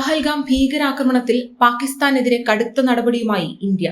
പഹൽഗാം ഭീകരാക്രമണത്തിൽ പാകിസ്ഥാനെതിരെ കടുത്ത നടപടിയുമായി ഇന്ത്യ.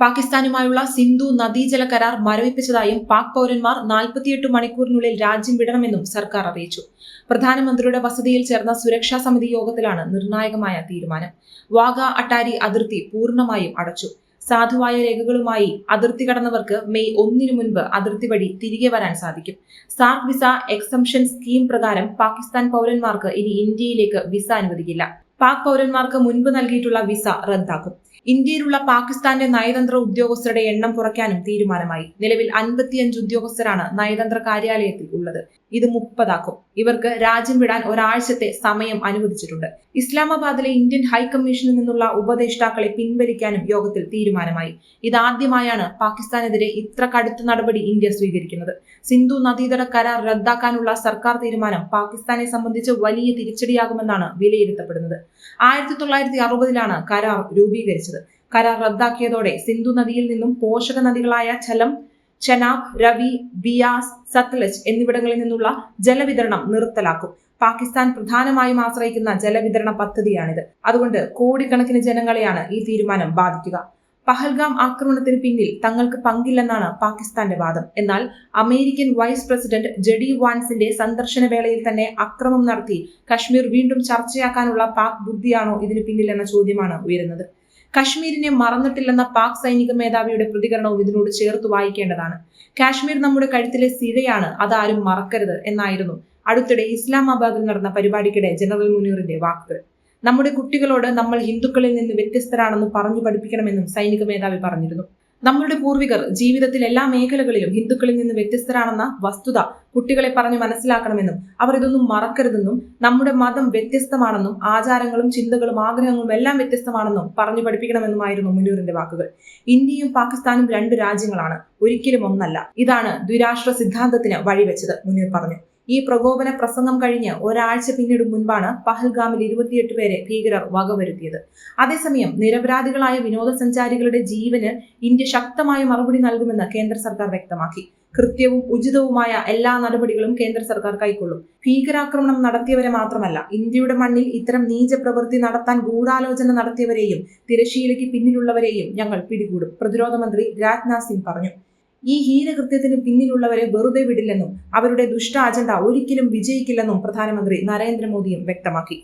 പാകിസ്ഥാനുമായുള്ള സിന്ധു നദീജല കരാർ മരവിപ്പിച്ചതായും പാക് പൗരന്മാർ നാൽപ്പത്തിയെട്ട് മണിക്കൂറിനുള്ളിൽ രാജ്യം വിടണമെന്നും സർക്കാർ അറിയിച്ചു. പ്രധാനമന്ത്രിയുടെ വസതിയിൽ ചേർന്ന സുരക്ഷാ സമിതി യോഗത്തിലാണ് നിർണായകമായ തീരുമാനം. വാഗ അട്ടാരി അതിർത്തി പൂർണമായും അടച്ചു. സാധുവായ രേഖകളുമായി അതിർത്തി കടന്നവർക്ക് മെയ് ഒന്നിനു മുൻപ് അതിർത്തി വഴി തിരികെ വരാൻ സാധിക്കും. സാർക്ക് വിസ എക്സംഷൻ സ്കീം പ്രകാരം പാകിസ്ഥാൻ പൗരന്മാർക്ക് ഇനി ഇന്ത്യയിലേക്ക് വിസ അനുവദിക്കില്ല. പാക് പൗരന്മാർക്ക് മുൻപ് നൽകിയിട്ടുള്ള വിസ റദ്ദാക്കും ഇന്ത്യയിലുള്ള പാകിസ്ഥാന്റെ നയതന്ത്ര ഉദ്യോഗസ്ഥരുടെ എണ്ണം കുറയ്ക്കാനും തീരുമാനമായി. നിലവിൽ അൻപത്തിയഞ്ച് ഉദ്യോഗസ്ഥരാണ് നയതന്ത്ര കാര്യാലയത്തിൽ ഉള്ളത്. ഇത് മുപ്പതാക്കും. ഇവർക്ക് രാജ്യം വിടാൻ ഒരാഴ്ചത്തെ സമയം അനുവദിച്ചിട്ടുണ്ട്. ഇസ്ലാമാബാദിലെ ഇന്ത്യൻ ഹൈക്കമ്മീഷനിൽ നിന്നുള്ള ഉപദേഷ്ടാക്കളെ പിൻവലിക്കാനും യോഗത്തിൽ തീരുമാനമായി. ഇതാദ്യമായാണ് പാകിസ്ഥാനെതിരെ ഇത്ര കടുത്ത നടപടി ഇന്ത്യ സ്വീകരിക്കുന്നത്. സിന്ധു നദീതട കരാർ റദ്ദാക്കാനുള്ള സർക്കാർ തീരുമാനം പാകിസ്ഥാനെ സംബന്ധിച്ച് വലിയ തിരിച്ചടിയാകുമെന്നാണ് വിലയിരുത്തപ്പെടുന്നത്. ആയിരത്തി തൊള്ളായിരത്തി അറുപതിലാണ് കരാർ രൂപീകരിച്ചത്. കരാർ റദ്ദാക്കിയതോടെ സിന്ധു നദിയിൽ നിന്നും പോഷക നദികളായ ഛലം ചനാബ് രവി ബിയാസ് സത്ലജ് എന്നിവിടങ്ങളിൽ നിന്നുള്ള ജലവിതരണം നിർത്തലാക്കും. പാകിസ്ഥാൻ പ്രധാനമായും ആശ്രയിക്കുന്ന ജലവിതരണ പദ്ധതിയാണിത്. അതുകൊണ്ട് കോടിക്കണക്കിന് ജനങ്ങളെയാണ് ഈ തീരുമാനം ബാധിക്കുക. പഹൽഗാം ആക്രമണത്തിന് പിന്നിൽ തങ്ങൾക്ക് പങ്കില്ലെന്നാണ് പാകിസ്ഥാന്റെ വാദം. എന്നാൽ അമേരിക്കൻ വൈസ് പ്രസിഡന്റ് ജെഡി വാൻസിന്റെ സന്ദർശന വേളയിൽ തന്നെ അക്രമം നടത്തി കശ്മീർ വീണ്ടും ചർച്ചയാക്കാനുള്ള പാക് ബുദ്ധിയാണോ ഇതിന് പിന്നിലെന്ന ചോദ്യമാണ് ഉയരുന്നത്. കശ്മീരിനെ മറന്നിട്ടില്ലെന്ന പാക് സൈനിക മേധാവിയുടെ പ്രതികരണവും ഇതിനോട് ചേർത്ത് വായിക്കേണ്ടതാണ്. കാശ്മീർ നമ്മുടെ കഴുത്തിലെ സിഴയാണ് അതാരും മറക്കരുത് എന്നായിരുന്നു അടുത്തിടെ ഇസ്ലാമാബാദിൽ നടന്ന പരിപാടിക്കിടെ ജനറൽ മുനീറിന്റെ വാക്കുകൾ. നമ്മുടെ കുട്ടികളോട് നമ്മൾ ഹിന്ദുക്കളിൽ നിന്ന് വ്യത്യസ്തരാണെന്ന് പറഞ്ഞു പഠിപ്പിക്കണമെന്നും സൈനിക മേധാവി പറഞ്ഞിരുന്നു. നമ്മളുടെ പൂർവികർ ജീവിതത്തിൽ എല്ലാ മേഖലകളിലും ഹിന്ദുക്കളിൽ നിന്ന് വ്യത്യസ്തരാണെന്ന വസ്തുത കുട്ടികളെ പറഞ്ഞ് മനസ്സിലാക്കണമെന്നും അവർ ഇതൊന്നും മറക്കരുതെന്നും നമ്മുടെ മതം വ്യത്യസ്തമാണെന്നും ആചാരങ്ങളും ചിന്തകളും ആഗ്രഹങ്ങളും എല്ലാം വ്യത്യസ്തമാണെന്നും പറഞ്ഞു പഠിപ്പിക്കണമെന്നുമായിരുന്നു മുനീറിന്റെ വാക്കുകൾ. ഇന്ത്യയും പാകിസ്ഥാനും രണ്ട് രാജ്യങ്ങളാണ്. ഒരിക്കലും ഒന്നല്ല. ഇതാണ് ദ്വിരാഷ്ട്ര സിദ്ധാന്തത്തിന് വഴിവെച്ചത് മുനീർ പറഞ്ഞു. ഈ പ്രകോപന പ്രസംഗം കഴിഞ്ഞ് ഒരാഴ്ച പിന്നീട് മുൻപാണ് പഹൽഗാമിൽ ഇരുപത്തിയെട്ട് പേരെ ഭീകരർ വകവരുത്തിയത്. അതേസമയം നിരപരാധികളായ വിനോദസഞ്ചാരികളുടെ ജീവന് ഇന്ത്യ ശക്തമായ മറുപടി നൽകുമെന്ന് കേന്ദ്ര സർക്കാർ വ്യക്തമാക്കി. കൃത്യവും ഉചിതവുമായ എല്ലാ നടപടികളും കേന്ദ്ര സർക്കാർ കൈക്കൊള്ളും. ഭീകരാക്രമണം നടത്തിയവരെ മാത്രമല്ല ഇന്ത്യയുടെ മണ്ണിൽ ഇത്തരം നീച പ്രവൃത്തി നടത്താൻ ഗൂഢാലോചന നടത്തിയവരെയും തിരശീലയ്ക്ക് പിന്നിലുള്ളവരെയും ഞങ്ങൾ പിടികൂടും പ്രതിരോധ മന്ത്രി രാജ്നാഥ് സിംഗ് പറഞ്ഞു. ഈ ഹീനകൃത്യത്തിന് പിന്നിലുള്ളവരെ വെറുതെ വിടില്ലെന്നും അവരുടെ ദുഷ്ട അജണ്ട ഒരിക്കലും വിജയിക്കില്ലെന്നും പ്രധാനമന്ത്രി നരേന്ദ്രമോദിയും വ്യക്തമാക്കി.